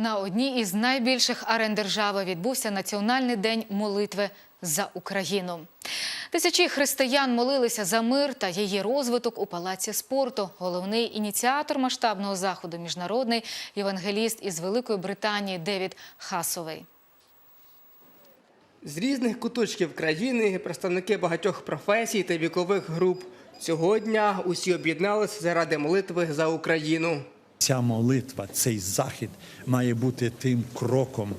На одній із найбільших арен держави відбувся Національний день молитви за Україну. Тисячі християн молилися за мир та її розвиток у палаці спорту. Головний ініціатор масштабного заходу міжнародний євангеліст із Великої Британії Девід Хасовий. З різних куточків країни представники багатьох професій та вікових груп. Цього дня усі об'єдналися заради молитви за Україну. Ця молитва, цей захід має бути тим кроком,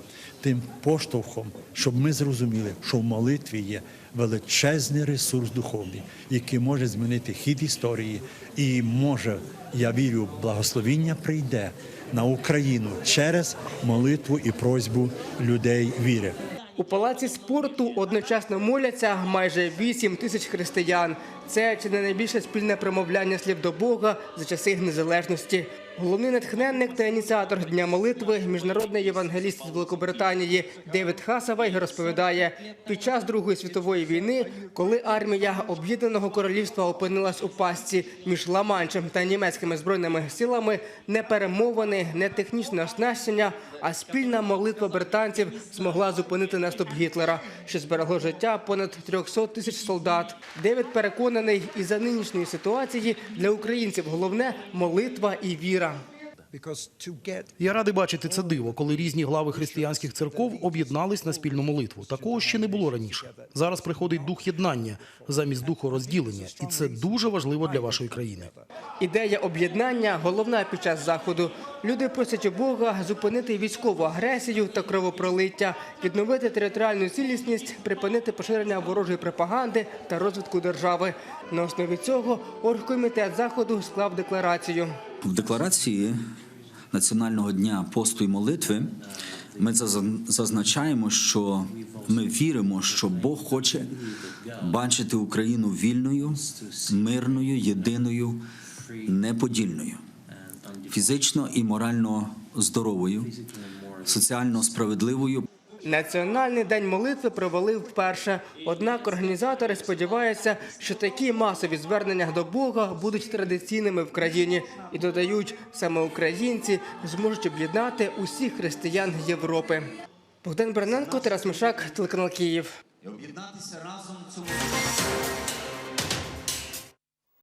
тим поштовхом, щоб ми зрозуміли, що в молитві є величезний ресурс духовний, який може змінити хід історії, і може, я вірю, благословіння прийде на Україну через молитву і просьбу людей віри. У палаці спорту одночасно моляться майже 8 тисяч християн. Це чи не найбільше спільне промовляння слів до Бога за часи незалежності. Головний натхненник та ініціатор дня молитви, міжнародний євангеліст з Великобританії Девід Хасавай розповідає, під час Другої світової війни, коли армія Об'єднаного Королівства опинилась у пастці між Ла-Манчем та німецькими збройними силами, не перемовини, не технічне оснащення, а спільна молитва британців змогла зупинити наступ Гітлера, що зберегло життя понад 300 тисяч солдат. Девід переконаний, і за нинішньої ситуації для українців головне молитва і віра. Я радий бачити це диво, коли різні глави християнських церков об'єднались на спільну молитву. Такого ще не було раніше. Зараз приходить дух єднання замість духу розділення, і це дуже важливо для вашої країни. Ідея об'єднання головна під час заходу. Люди просять у Бога зупинити військову агресію та кровопролиття, відновити територіальну цілісність, припинити поширення ворожої пропаганди та розвитку держави. На основі цього оргкомітет заходу склав декларацію. В декларації Національного дня посту і молитви ми зазна- зазначаємо, що ми віримо, що Бог хоче бачити Україну вільною, мирною, єдиною, неподільною, фізично і морально здоровою, соціально справедливою. Національний день молитви провели вперше. Однак організатори сподіваються, що такі масові звернення до Бога будуть традиційними в країні і додають, саме українці зможуть об'єднати усіх християн Європи. Богдан Берненко, Тарас Мишак, телеканал Київ. Об'єднатися разом цьому.